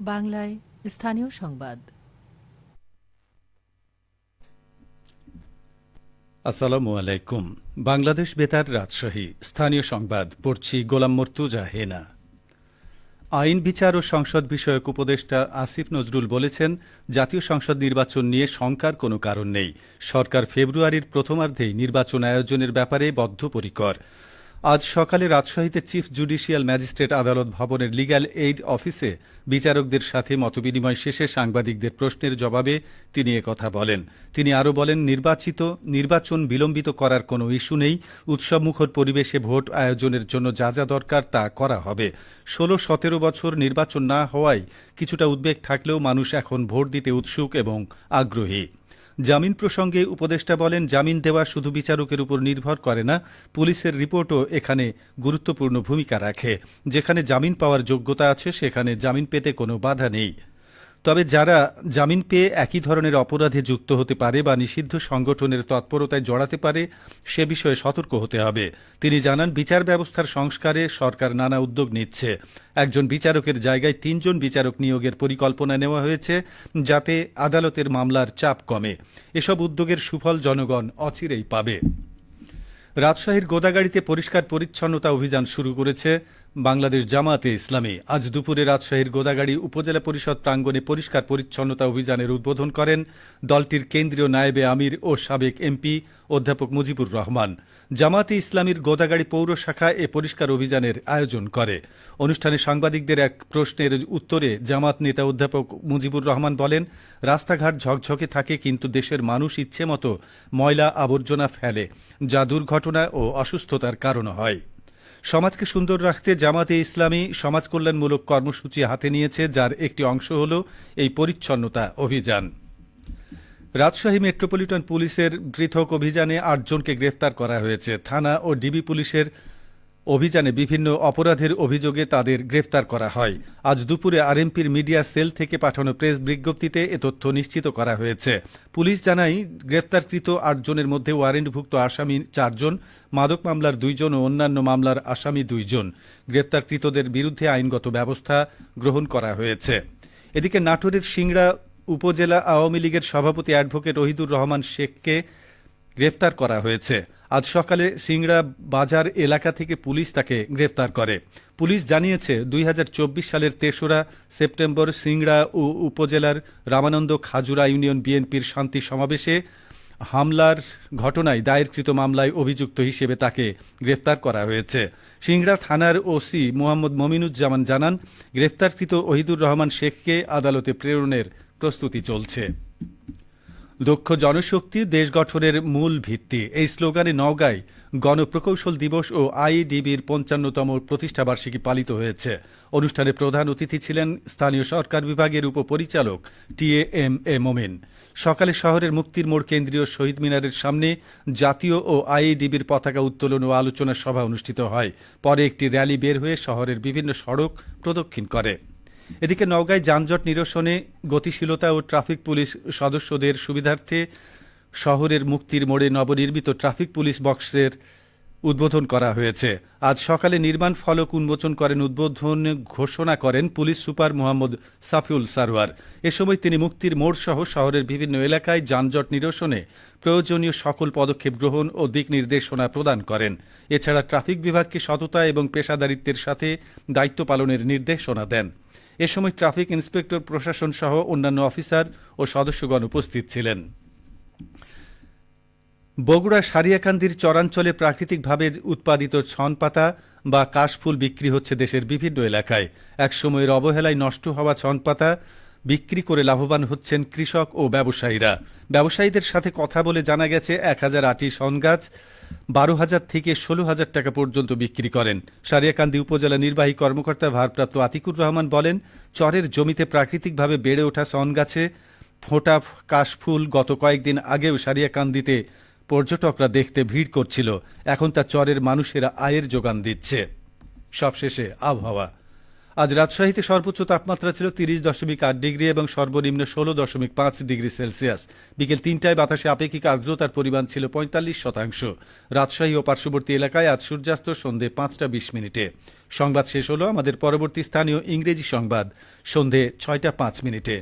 বাংলায় স্থানীয় সংবাদ। আসসালামু আলাইকুম। বাংলাদেশ বেতার রাজশাহী। স্থানীয় সংবাদ, পড়ছি গোলাম মর্তুজা হেনা। আইন, বিচার ও সংসদ বিষয়ক উপদেষ্টা আসিফ নজরুল বলেছেন, জাতীয় সংসদ নির্বাচন নিয়ে শঙ্কার কোনো কারণ নেই। সরকার ফেব্রুয়ারির প্রথমার্ধেই নির্বাচন আয়োজনের ব্যাপারে বদ্ধপরিকর। আজ সকালে রাজশাহীতে চিফ জুডিশিয়াল ম্যাজিস্ট্রেট আদালত ভবনের লিগ্যাল এইড অফিসে বিচারকদের সাথে মতবিনিময় শেষে সাংবাদিকদের প্রশ্নের জবাবে তিনি কথা বলেন। তিনি আরও বলেন, নির্বাচিত, নির্বাচন বিলম্বিত করার কোনো ইস্যু নেই। উৎসবমুখর পরিবেশে ভোট আয়োজনের জন্য যা যা দরকার তা করা হবে। ষোলো সতেরো বছর নির্বাচন না হওয়ায় কিছুটা উদ্বেগ থাকলেও মানুষ এখন ভোট দিতে উৎসুক এবং আগ্রহী। জামিন প্রসঙ্গে উপদেষ্টা বলেন, জামিন দেওয়া শুধু বিচারকের উপর নির্ভর করে না, পুলিশের রিপোর্টও এখানে গুরুত্বপূর্ণ ভূমিকা রাখে। যেখানে জামিন পাওয়ার যোগ্যতা আছে, সেখানে জামিন পেতে কোনো বাধা নেই। তবে যারা জামিন পেয়ে একই ধরনের অপরাধে যুক্ত হতে পারে বা নিষিদ্ধ সংগঠনের তৎপরতায় জড়াতে পারে, সে বিষয়ে সতর্ক হতে হবে। তিনি জানান, বিচার ব্যবস্থার সংস্কারে সরকার নানা উদ্যোগ নিচ্ছে। একজন বিচারকের জায়গায় তিনজন বিচারক নিয়োগের পরিকল্পনা নেওয়া হয়েছে, যাতে আদালতের মামলার চাপ কমে। এসব উদ্যোগের সুফল জনগণ অচিরেই পাবে। রাজশাহীর গোদাগাড়িতে পরিষ্কার পরিচ্ছন্নতা অভিযান শুরু করেছে বাংলাদেশ জামাতে ইসলামী আজ দুপুরে রাজশাহীর গোদাগাড়ি উপজেলা পরিষদ প্রাঙ্গণে পরিষ্কার পরিচ্ছন্নতা অভিযানের উদ্বোধন করেন দলটির কেন্দ্রীয় নায়েবে আমির ও সাবেক এমপি অধ্যাপক মুজিবুর রহমান। জামাতে ইসলামীর গোদাগাড়ি পৌর শাখা এ পরিষ্কার অভিযানের আয়োজন করে। অনুষ্ঠানে সাংবাদিকদের এক প্রশ্নের উত্তরে জামাত নেতা অধ্যাপক মুজিবুর রহমান বলেন, রাস্তাঘাট ঝকঝকে থাকে কিন্তু দেশের মানুষ ইচ্ছে মতো ময়লা আবর্জনা ফেলে, যা দুর্ঘটনা ও অসুস্থতার কারণ হয়। সমাজকে সুন্দর রাখতে জামাতে ইসলামী সমাজ কল্যাণমূলক কর্মসূচি হাতে নিয়েছে, যার একটি অংশ হল এই পরিচ্ছন্নতা অভিযান। রাজশাহী মেট্রোপলিটন পুলিশের পৃথক অভিযানে আটজনকে গ্রেফতার করা হয়েছে। থানা ও ডিবি পুলিশের অভিযানে বিভিন্ন অপরাধের অভিযোগে তাদের গ্রেফতার করা হয়। আজ দুপুরে আরএমপির মিডিয়া সেল থেকে পাঠানো প্রেস বিজ্ঞপ্তিতে এ তথ্য নিশ্চিত করা হয়েছে। পুলিশ জানায়, গ্রেফতারকৃত আটজনের মধ্যে ওয়ারেন্টভুক্ত আসামি চারজন, মাদক মামলার দুইজন ও অন্যান্য মামলার আসামি দুইজন। গ্রেপ্তারকৃতদের বিরুদ্ধে আইনগত ব্যবস্থা গ্রহণ করা হয়েছে। এদিকে নাটোরের সিংড়া উপজেলা আওয়ামী লীগের সভাপতি অ্যাডভোকেট ওহিদুর রহমান শেখকে গ্রেফতার করা হয়েছে। আজ সকালে সিংড়া বাজার এলাকা থেকে পুলিশ তাকে গ্রেফতার করে। পুলিশ জানিয়েছে, দুই হাজার চব্বিশ সালের তেসরা সেপ্টেম্বর সিংড়া ও উপজেলার রামানন্দ খাজুরা ইউনিয়ন বিএনপির শান্তি সমাবেশে হামলার ঘটনায় দায়েরকৃত মামলায় অভিযুক্ত হিসেবে তাকে গ্রেফতার করা হয়েছে। সিংড়া থানার ওসি মোহাম্মদ মমিনুজ্জামান জানান, গ্রেফতারকৃত ওহিদুর রহমান শেখকে আদালতে প্রেরণের প্রস্তুতি চলছে। দক্ষ জনশক্তি দেশ গঠনের মূল ভিত্তি। এই স্লোগানে নওগাঁয় গণপ্রকৌশল দিবস ও আইডিবির পঞ্চান্নতম প্রতিষ্ঠাবার্ষিকী পালিত হয়েছে। অনুষ্ঠানে প্রধান অতিথি ছিলেন স্থানীয় সরকার বিভাগের উপপরিচালক টি এম এ মোমেন। সকালে শহরের মুক্তির মোড় কেন্দ্রীয় শহীদ মিনারের সামনে জাতীয় ও আইডিবির পতাকা উত্তোলন ও আলোচনা সভা অনুষ্ঠিত হয়। পরে একটি র্যালি বের হয়ে শহরের বিভিন্ন সড়ক প্রদক্ষিণ করে। এদিকে নওগাঁয় যানজট নিরসনে গতিশীলতা ও ট্রাফিক পুলিশ সদস্যদের সুবিধার্থে শহরের মুক্তির মোড়ে নবনির্মিত ট্রাফিক পুলিশ বক্সের উদ্বোধন করা হয়েছে। আজ সকালে নির্মাণ ফলক উন্মোচন করেন, উদ্বোধন ঘোষণা করেন পুলিশ সুপার মোহাম্মদ সাফিউল সারোয়ার। এ সময় তিনি মুক্তির মোড় সহ শহরের বিভিন্ন এলাকায় যানজট নিরসনে প্রয়োজনীয় সকল পদক্ষেপ গ্রহণ ও দিক নির্দেশনা প্রদান করেন। এছাড়া ট্রাফিক বিভাগকে সততা এবং পেশাদারিত্বের সাথে দায়িত্ব পালনের নির্দেশনা দেন। এ সময় ট্রাফিক ইন্সপেক্টর, প্রশাসন সহ অন্যান্য অফিসার ও সদস্যগণ উপস্থিত ছিলেন। বগুড়া সারিয়াকান্দির চরাঞ্চলে প্রাকৃতিকভাবে উৎপাদিত ছন পাতা বা কাশফুল বিক্রি হচ্ছে দেশের বিভিন্ন এলাকায়। এক সময়ের অবহেলায় নষ্ট হওয়া ছনপাতা বিক্রি করে লাভবান হচ্ছেন কৃষক ও ব্যবসায়ীরা। ব্যবসায়ীদের সাথে কথা বলে জানা গেছে, এক হাজার আটি শন গাছ বারো হাজার থেকে ষোলো হাজার টাকা পর্যন্ত বিক্রি করেন। সারিয়াকান্দি উপজেলা নির্বাহী কর্মকর্তা ভারপ্রাপ্ত আতিকুর রহমান বলেন, চরের জমিতে প্রাকৃতিকভাবে বেড়ে ওঠা শন গাছে ফোঁটা, কাশফুল গত কয়েকদিন আগেও সারিয়াকান্দিতে পর্যটকরা দেখতে ভিড় করছিল। এখন তা চরের মানুষেরা আয়ের যোগান দিচ্ছে। সবশেষে আবহাওয়া। আজ রাজশাহীতে সর্বোচ্চ তাপমাত্রা ছিল তিরিশ দশমিক আট ডিগ্রি এবং সর্বনিম্ন ষোলো দশমিক পাঁচ ডিগ্রি সেলসিয়াস। বিকেল তিনটায় বাতাসে আপেক্ষিক আর্দ্রতার পরিমাণ ছিল পঁয়তাল্লিশ শতাংশ। রাজশাহী ও পার্শ্ববর্তী এলাকায় আজ সূর্যাস্ত সন্ধে পাঁচটা বিশ মিনিটে। সংবাদ শেষ হল আমাদের পরবর্তী স্থানীয় ইংরেজি সংবাদ, সন্ধে ছয়টা পাঁচ মিনিটে।